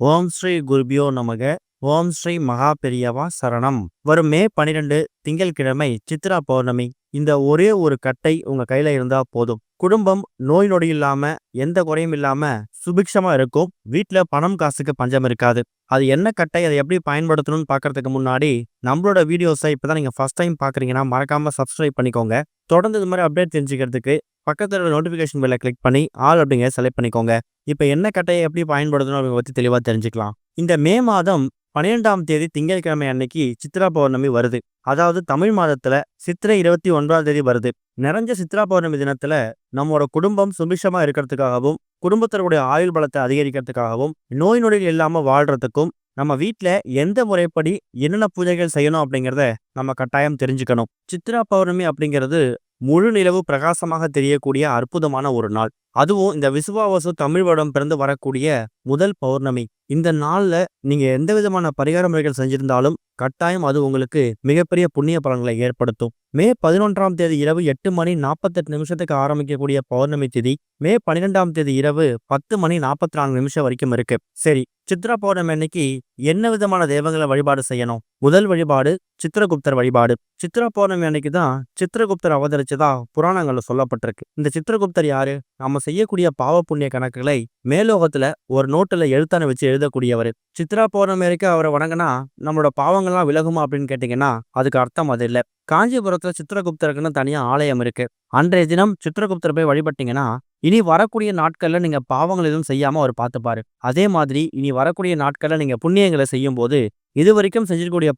ஓம் ஸ்ரீ குருபியோ நமக. ஓம் ஸ்ரீ மகா பெரியவா சரணம். வரும் மே பனிரெண்டு திங்கட்கிழமை சித்ரா பௌர்ணமி. இந்த ஒரே ஒரு கட்டை உங்க கையில இருந்தா போதும். குடும்பம் நோய் நொடி இல்லாம எந்த குறையும் இல்லாம சுபிக்ஷமா இருக்கும். வீட்டுல பணம் காசுக்கு பஞ்சம் இருக்காது. அது என்ன கட்டை அதை எப்படி பயன்படுத்தணும்னு பார்க்கறதுக்கு முன்னாடி நம்மளோட வீடியோஸை இப்பதான் நீங்க ஃபர்ஸ்ட் டைம் பாக்குறீங்கன்னா மறக்காம சப்ஸ்கிரைப் பண்ணிக்கோங்க. தொடர்ந்து இது மாதிரி அப்டேட் தெரிஞ்சுக்கிறதுக்கு உள்ள நோட்டிஃபிகேஷன் பெல்லை கிளிக் பண்ணி ஆல் அப்படிங்க செலக்ட் பண்ணிக்கோங்க. இப்போ என்ன கட்டையை எப்படி பயன்படுத்தணும் அப்படிங்க பற்றி தெளிவாக தெரிஞ்சுக்கலாம். இந்த மே மாதம் பன்னிரெண்டாம் தேதி திங்கட்கிழமை அன்னைக்கு சித்ரா பௌர்ணமி வருது. அதாவது தமிழ் மாதத்துல சித்திரை இருபத்தி ஒன்பதாம் தேதி வருது. நிறைஞ்ச சித்ரா பௌர்ணமி தினத்துல நம்மளோட குடும்பம் சுபிஷமா இருக்கிறதுக்காகவும் குடும்பத்தினுடைய ஆயுள் பலத்தை அதிகரிக்கிறதுக்காகவும் நோய் நொடிகள் இல்லாம வாழ்றதுக்கும் நம்ம வீட்டில் எந்த முறைப்படி என்னென்ன பூஜைகள் செய்யணும் அப்படிங்கிறத நம்ம கட்டாயம் தெரிஞ்சுக்கணும். சித்ரா பௌர்ணமி அப்படிங்கிறது முழு நிலவு பிரகாசமாக தெரியக்கூடிய அற்புதமான ஒரு நாள். அதுவும் இந்த விசுவாவசு தமிழ் வருடம் பிறந்து வரக்கூடிய முதல் பௌர்ணமி. இந்த நாள்ல நீங்க எந்த விதமான பரிகார முறைகள் செஞ்சிருந்தாலும் கட்டாயம் அது உங்களுக்கு மிகப்பெரிய புண்ணிய பலன்களை ஏற்படுத்தும். மே பதினொன்றாம் தேதி இரவு எட்டு மணி நாற்பத்தெட்டு நிமிஷத்துக்கு ஆரம்பிக்கக்கூடிய பௌர்ணமி திதி மே பன்னிரெண்டாம் தேதி இரவு பத்து மணி நாற்பத்தி நான்கு நிமிஷம் வரைக்கும் இருக்கு. சரி சித்ரா பௌர்ணமி அன்னைக்கு என்ன விதமான தெய்வங்களை வழிபாடு செய்யணும்? முதல் வழிபாடு சித்திரகுப்தர் வழிபாடு. சித்ரா பௌர்ணமி அன்னைக்கு தான் சித்திரகுப்தர் அவதரிச்சதா புராணங்கள்ல சொல்லப்பட்டிருக்கு. இந்த சித்திரகுப்தர் யாரு? நம்ம செய்யக்கூடிய பாவ புண்ணிய கணக்குகளை மேலோகத்துல ஒரு நோட்டுல எழுத்தான வச்சு எழுதக்கூடியவர். சித்ரா பௌர்ணமி வரைக்கும் அவரை வணங்கினா நம்மளோட பாவங்கள்லாம் விலகுமா அப்படின்னு கேட்டீங்கன்னா அதுக்கு அர்த்தம் அது இல்லை. காஞ்சிபுரத்தில் சித்திரகுப்தருக்குன்னு தனியாக ஆலயம் இருக்குது அன்றைய தினம் சித்திரகுப்தர் போய் வழிபட்டிங்கன்னா இனி வரக்கூடிய நாட்கள்ல நீங்க பாவங்கள் எதுவும் செய்யாம அவர் பார்த்துப்பாரு அதே மாதிரி இனி வரக்கூடிய நாட்கள்ல நீங்க புண்ணியங்களை செய்யும் போது இது வரைக்கும்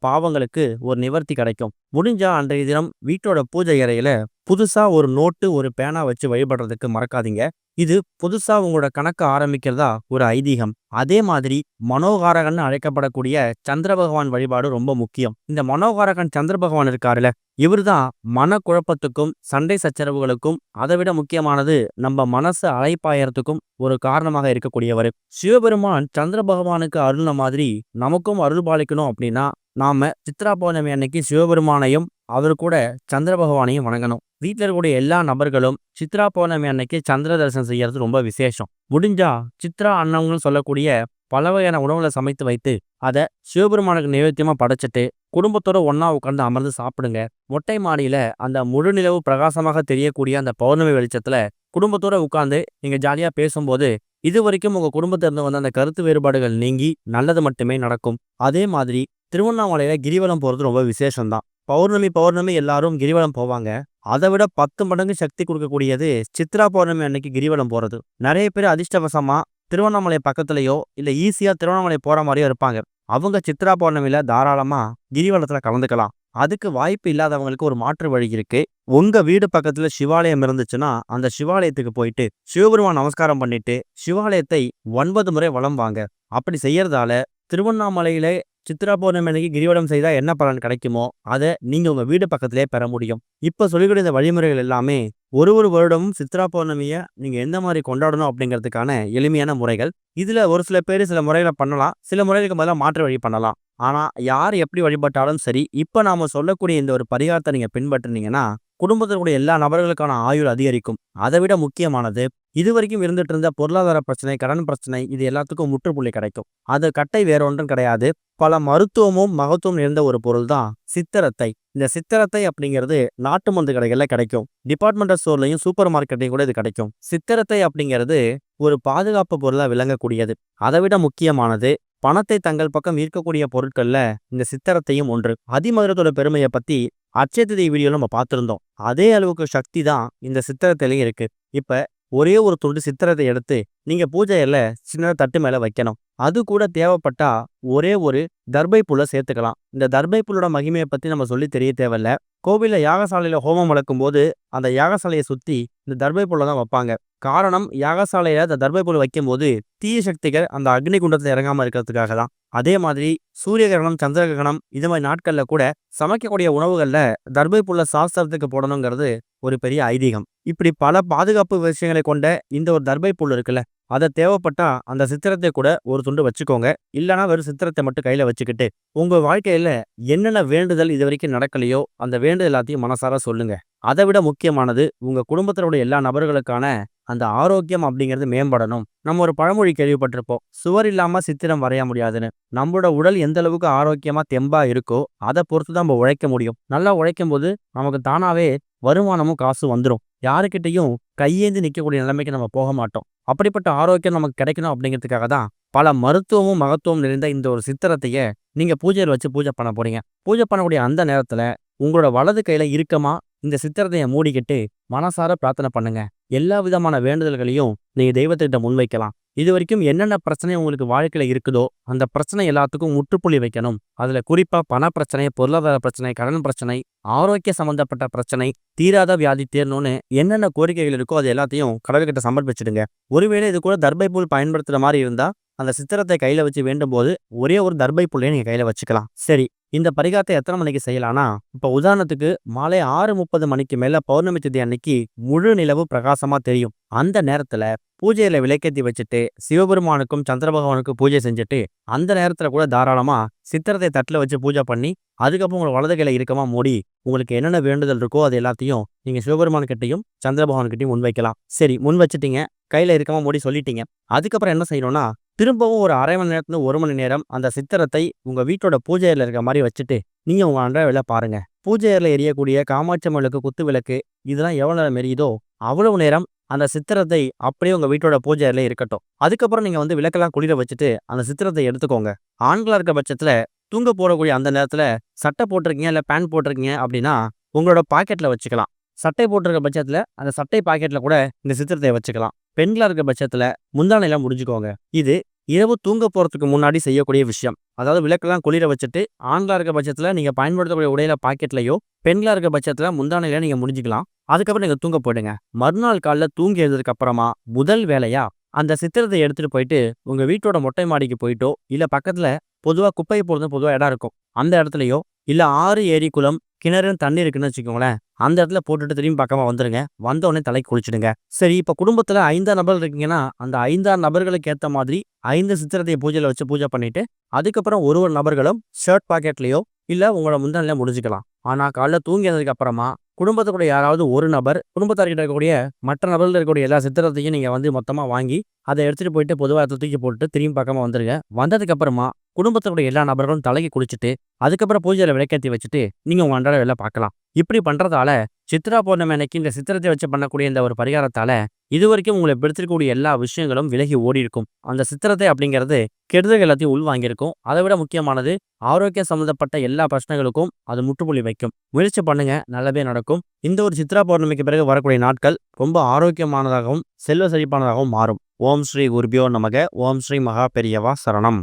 பாவங்களுக்கு ஒரு நிவர்த்தி கிடைக்கும். முடிஞ்சா அன்றைய தினம் வீட்டோட பூஜை அறையில புதுசா ஒரு நோட்டு ஒரு பேனா வச்சு வழிபடுறதுக்கு மறக்காதீங்க. இது புதுசா உங்களோட கணக்கு ஆரம்பிக்கிறதா ஒரு ஐதீகம். அதே மாதிரி மனோகாரகன் அழைக்கப்படக்கூடிய சந்திர பகவான் வழிபாடு ரொம்ப முக்கியம். இந்த மனோகாரகன் சந்திர பகவான் இருக்காருல இவர்தான் மன குழப்பத்துக்கும் சண்டை சச்சரவுகளுக்கும் அதை விட முக்கியமானது நம்ம மனசு அழைப்பாயறதுக்கும் ஒரு காரணமாக இருக்கக்கூடியவர். சிவபெருமான் சந்திர பகவானுக்கு அருள்ன மாதிரி நமக்கும் அருள் பாலிக்கணும் அப்படின்னா நாம சித்ரா பௌர்ணமி அன்னைக்கு சிவபெருமானையும் அவர் கூட சந்திர பகவானையும் வணங்கணும். வீட்டில் இருக்கக்கூடிய எல்லா நபர்களும் சித்ரா பௌர்ணமி அன்னைக்கு சந்திர தரிசனம் செய்யறது ரொம்ப விசேஷம். முடிஞ்சா சித்ரா அன்னவங்கன்னு சொல்லக்கூடிய பல வகையான உணவுகளை சமைத்து வைத்து அதை சிவபெருமானுக்கு நைவேத்தியமாக படைச்சிட்டு குடும்பத்தோட ஒன்றா உட்காந்து அமர்ந்து சாப்பிடுங்க. மொட்டை மாடியில் அந்த முழு நிலவு பிரகாசமாக தெரியக்கூடிய அந்த பௌர்ணமி வெளிச்சத்தில் குடும்பத்தோட உட்காந்து நீங்கள் ஜாலியாக பேசும்போது இது வரைக்கும் உங்கள் குடும்பத்திலிருந்து வந்த அந்த கருத்து வேறுபாடுகள் நீங்கி நல்லது மட்டுமே நடக்கும். அதே மாதிரி திருவண்ணாமலையில் கிரிவலம் போகிறது ரொம்ப விசேஷம்தான். பௌர்ணமி பௌர்ணமி எல்லாரும் கிரிவலம் போவாங்க. அதை விட பத்து மடங்கு சக்தி கொடுக்கக்கூடியது சித்ரா பௌர்ணமி அன்னைக்கு கிரிவலம் போறது. நிறைய பேர் அதிர்ஷ்டவசமா திருவண்ணாமலை பக்கத்துலயோ இல்ல ஈஸியா திருவண்ணாமலை போற மாதிரியோ இருப்பாங்க. அவங்க சித்ரா பௌர்ணமியில் தாராளமா கிரிவலத்துல கலந்துக்கலாம். அதுக்கு வாய்ப்பு இல்லாதவங்களுக்கு ஒரு மாற்று வழி இருக்கு. உங்க வீடு பக்கத்துல சிவாலயம் இருந்துச்சுன்னா அந்த சிவாலயத்துக்கு போயிட்டு சிவபெருமான் நமஸ்காரம் பண்ணிட்டு சிவாலயத்தை ஒன்பது முறை வளம் வாங்க. அப்படி செய்யறதால திருவண்ணாமலையிலே சித்ரா பௌர்ணமி அன்னைக்கு கிரிவலம் செய்தால் என்ன பலன் கிடைக்குமோ அதை நீங்கள் உங்கள் வீடு பக்கத்திலே பெற முடியும். இப்போ சொல்லிக்கூடிய இந்த வழிமுறைகள் எல்லாமே ஒரு ஒரு வருடமும் சித்ரா பௌர்ணமியை நீங்கள் எந்த மாதிரி கொண்டாடணும் அப்படிங்கிறதுக்கான எளிமையான முறைகள். இதில் ஒரு சில பேர் சில முறைகளை பண்ணலாம் சில முறைகளுக்கு பதிலாக மாற்று வழி பண்ணலாம். ஆனால் யார் எப்படி வழிபட்டாலும் சரி இப்போ நாம் சொல்லக்கூடிய இந்த ஒரு பரிகாரத்தை நீங்கள் பின்பற்றினீங்கன்னா குடும்பத்தினுடைய எல்லா நபர்களுக்கான ஆயுள் அதிகரிக்கும். அதை விட முக்கியமானது இது வரைக்கும் இருந்துட்டு இருந்த பொருளாதார பிரச்சனை கடன் பிரச்சனை இது எல்லாத்துக்கும் முற்றுப்புள்ளி கிடைக்கும். அது கட்டை வேற ஒன்றும் கிடையாது. பல மருத்துவமும் மகத்துவம் நிறைந்த ஒரு பொருள் தான் சித்திரத்தை. இந்த சித்திரத்தை அப்படிங்கிறது நாட்டு மருந்து கடைகளில் கிடைக்கும். டிபார்ட்மெண்டல் ஸ்டோர்லையும் சூப்பர் மார்க்கெட்லையும் கூட இது கிடைக்கும். சித்திரத்தை அப்படிங்கிறது ஒரு பாதுகாப்பு பொருளா விளங்கக்கூடியது. அதை விட முக்கியமானது பணத்தை தங்கள் பக்கம் ஈர்க்கக்கூடிய பொருட்கள்ல இந்த சித்திரத்தையும் ஒன்று. அதிமதுரத்தோட பெருமையை பற்றி அச்சயத்திதை வீடியோ நம்ம பார்த்துருந்தோம். அதே அளவுக்கு சக்தி தான் இந்த சித்திரத்திலையும் இருக்கு. இப்போ ஒரே ஒரு துண்டு சித்திரத்தை எடுத்து நீங்கள் பூஜையில் சின்ன தட்டு மேலே வைக்கணும். அது கூட தேவைப்பட்டா ஒரே ஒரு தர்பை புல்லை சேர்த்துக்கலாம். இந்த தர்பை புல்லோட மகிமையை பற்றி நம்ம சொல்லி தெரிய தேவையில்ல. கோவிலில் யாகசாலையில் ஹோமம் வளர்க்கும் போது அந்த யாகசாலையை சுற்றி இந்த தர்பை புல்லை தான் வைப்பாங்க. காரணம் யாகசாலையில அந்த தர்பை பொருள் வைக்கும்போது தீய சக்திகள் அந்த அக்னி குண்டத்தில் இறங்காம இருக்கிறதுக்காக தான். அதே மாதிரி சூரிய கிரகணம் சந்திர கிரகணம் இது மாதிரி நாட்கள்ல கூட சமைக்கக்கூடிய உணவுகள்ல தர்பை புல்ல சாஸ்திரத்துக்கு போடணுங்கிறது ஒரு பெரிய ஐதீகம். இப்படி பல பாதுகாப்பு விஷயங்களை கொண்ட இந்த ஒரு தர்பை புல் இருக்குல்ல அதை தேவைப்பட்டா அந்த சித்திரத்தை கூட ஒரு துண்டு வச்சுக்கோங்க. இல்லைனா வெறும் சித்திரத்தை மட்டும் கையில வச்சுக்கிட்டு உங்க வாழ்க்கையில என்னென்ன வேண்டுதல் இது வரைக்கும் நடக்கலையோ அந்த வேண்டுதல் எல்லாத்தையும் மனசார சொல்லுங்க. அதை விட முக்கியமானது உங்க குடும்பத்தினுடைய எல்லா நபர்களுக்கான அந்த ஆரோக்கியம் அப்படிங்கிறது மேம்படணும். நம்ம ஒரு பழமொழி கேள்விப்பட்டிருப்போம் சுவர் இல்லாமல் சித்திரம் வரைய முடியாதுன்னு. நம்மளோட உடல் எந்த அளவுக்கு ஆரோக்கியமாக தெம்பாக இருக்கோ அதை பொறுத்து தான் நம்ம உழைக்க முடியும். நல்லா உழைக்கும் போது நமக்கு தானாகவே வருமானமும் காசு வந்துடும் யாருக்கிட்டையும் கையேந்தி நிற்கக்கூடிய நிலைமைக்கு நம்ம போக மாட்டோம். அப்படிப்பட்ட ஆரோக்கியம் நமக்கு கிடைக்கணும் அப்படிங்கிறதுக்காக தான் பல மருத்துவமும் மகத்துவம் நிறைந்த இந்த ஒரு சித்திரத்தையே நீங்கள் பூஜையில் வச்சு பூஜை பண்ண போறீங்க. பூஜை பண்ணக்கூடிய அந்த நேரத்தில் உங்களோட வலது கையில் இறுக்கமா இந்த சித்திரத்தைய மூடிக்கிட்டு மனசார பிரார்த்தனை பண்ணுங்க. எல்லா விதமான வேண்டுதல்களையும் நீங்க தெய்வத்திட்ட முன்வைக்கலாம். இது வரைக்கும் என்னென்ன பிரச்சனை உங்களுக்கு வாழ்க்கையில இருக்குதோ அந்த பிரச்சனை எல்லாத்துக்கும் முற்றுப்புள்ளி வைக்கணும். அதுல குறிப்பா பண பிரச்சனை பொருளாதார பிரச்சனை கடன் பிரச்சனை ஆரோக்கிய சம்பந்தப்பட்ட பிரச்சனை தீராத வியாதி தீரணும்னு என்னென்ன கோரிக்கைகள் இருக்கோ அது எல்லாத்தையும் கடவுள்கிட்ட சமர்ப்பிச்சிடுங்க. ஒருவேளை இது கூட தர்பை புல் பயன்படுத்துற மாதிரி இருந்தா அந்த சித்திரத்தை கையில வச்சு வேண்டும் போது ஒரே ஒரு தர்பை புல்லையும் நீங்க கையில வச்சுக்கலாம். சரி. இந்த பரிகாரத்தை எத்தனை மணிக்கு செய்யலாம்னா இப்போ உதாரணத்துக்கு மாலை ஆறு முப்பது மணிக்கு மேல பௌர்ணமி திதி அன்னைக்கு முழு நிலவு பிரகாசமா தெரியும். அந்த நேரத்துல பூஜையில விளக்கேத்தி வச்சுட்டு சிவபெருமானுக்கும் சந்திர பகவானுக்கும் பூஜை செஞ்சுட்டு அந்த நேரத்துல கூட தாராளமா சித்திரத்தை தட்டுல வச்சு பூஜை பண்ணி அதுக்கப்புறம் உங்களை வலது கையில இருக்கமா மூடி உங்களுக்கு என்னென்ன வேண்டுதல் இருக்கோ அது எல்லாத்தையும் நீங்க சிவபெருமான்கிட்டையும் சந்திர பகவான்கிட்டையும் முன் வைக்கலாம் சரி முன் வச்சுட்டீங்க கையில் இருக்கமா மூடி சொல்லிட்டீங்க. அதுக்கப்புறம் என்ன செய்யணும்னா திரும்பவும் ஒரு அரை மணி நேரத்துல ஒரு மணி நேரம் அந்த சித்திரத்தை உங்கள் வீட்டோட பூஜை அறையில இருக்க மாதிரி வச்சுட்டு நீங்க உங்கள் அன்றாட வேலை பாருங்க. பூஜையில் எரியக்கூடிய காமாட்சி விளக்கு குத்து விளக்கு இதெல்லாம் எவ்வளோ நேரம் எரியுதோ அவ்வளவு நேரம் அந்த சித்திரத்தை அப்படியே உங்கள் வீட்டோட பூஜை இருக்கட்டும். அதுக்கப்புறம் நீங்கள் வந்து விளக்கெல்லாம் குளிர வச்சுட்டு அந்த சித்திரத்தை எடுத்துக்கோங்க. ஆண்களாக இருக்க பட்சத்தில் தூங்க போடக்கூடிய அந்த நேரத்தில் சட்டை போட்டிருக்கீங்க இல்லை பேண்ட் போட்டிருக்கீங்க அப்படின்னா உங்களோட பாக்கெட்டில் வச்சுக்கலாம். சட்டை போட்டிருக்க பட்சத்துல அந்த சட்டை பாக்கெட்ல கூட இந்த சித்திரத்தை வச்சுக்கலாம். பெண்களா இருக்க பட்சத்துல முந்தானையெல்லாம் முடிஞ்சுக்கோங்க. இது இரவு தூங்க போறதுக்கு முன்னாடி செய்யக்கூடிய விஷயம். அதாவது விளக்கெல்லாம் குளிர வச்சுட்டு ஆண்களாக இருக்க பட்சத்துல நீங்க பயன்படுத்தக்கூடிய உடையில பாக்கெட்லயோ பெண்களா இருக்க பட்சத்துல முந்தானையில நீங்க முடிஞ்சுக்கலாம். அதுக்கப்புறம் நீங்க தூங்க போயிடுங்க. மறுநாள் காலைல தூங்கி எழுதுறதுக்கு அப்புறமா முதல் வேலையா அந்த சித்திரத்தை எடுத்துட்டு போயிட்டு உங்க வீட்டோட மொட்டை மாடிக்கு போயிட்டோ இல்ல பக்கத்துல பொதுவா குப்பையை போடுறது பொதுவா இடம் இருக்கும். அந்த இடத்துலயோ இல்ல ஆறு ஏரி குளம் கிணறுன்னு தண்ணி இருக்குன்னு வச்சுக்கோங்களேன் அந்த இடத்துல போட்டுட்டு திரும்பி பக்கமாக வந்துடுங்க வந்த தலைக்கு குளிச்சுடுங்க. சரி இப்போ குடும்பத்தில் ஐந்தாறு நபர்கள் இருக்கீங்கன்னா அந்த ஐந்தாறு நபர்களுக்கு ஏற்ற மாதிரி ஐந்து சித்திரத்தை பூஜையில் வச்சு பூஜை பண்ணிட்டு அதுக்கப்புறம் ஒரு ஒரு நபர்களும் ஷர்ட் பாக்கெட்லேயோ இல்லை உங்களோட முந்தானில முடிஞ்சுக்கலாம். ஆனால் காலைல தூங்கினதுக்கு அப்புறமா குடும்பத்துக்குள்ள யாராவது ஒரு நபர் குடும்பத்தார்கிட்ட இருக்கக்கூடிய மற்ற நபர்கள் இருக்கக்கூடிய எல்லா சித்திரத்தையும் நீங்கள் வந்து மொத்தமாக வாங்கி அதை எடுத்துட்டு போயிட்டு பொதுவாக தூக்கி போட்டு திரும்பி பக்கமாக வந்துருங்க. வந்ததுக்கப்புறமா குடும்பத்தோட எல்லா நபர்களும் தலைக்கு குளிச்சுட்டு அதுக்கப்புறம் பூஜையில் விளக்கேற்றி வச்சுட்டு நீங்க உங்க அன்றாட வேலை பார்க்கலாம். இப்படி பண்றதால சித்ரா பௌர்ணமி அன்னைக்கு இந்த சித்திரத்தை வச்சு பண்ணக்கூடிய இந்த ஒரு பரிகாரத்தால இது வரைக்கும் உங்களை பிடித்திருக்கக்கூடிய எல்லா விஷயங்களும் விலகி ஓடி இருக்கும் அந்த சித்திரத்தை அப்படிங்கிறது கெடுதல் எல்லாத்தையும் உள்வாங்கியிருக்கும். அதை விட முக்கியமானது ஆரோக்கியம் சம்மந்தப்பட்ட எல்லா பிரச்சனைகளுக்கும் அது முற்றுப்புள்ளி வைக்கும். முயற்சி பண்ணுங்க நல்லதே நடக்கும். இந்த ஒரு சித்ரா பௌர்ணமிக்கு பிறகு வரக்கூடிய நாட்கள் ரொம்ப ஆரோக்கியமானதாகவும் செல்வ செழிப்பானதாகவும் மாறும். ஓம் ஸ்ரீ குருபியோ நமக. ஓம் ஸ்ரீ மகா பெரியவா சரணம்.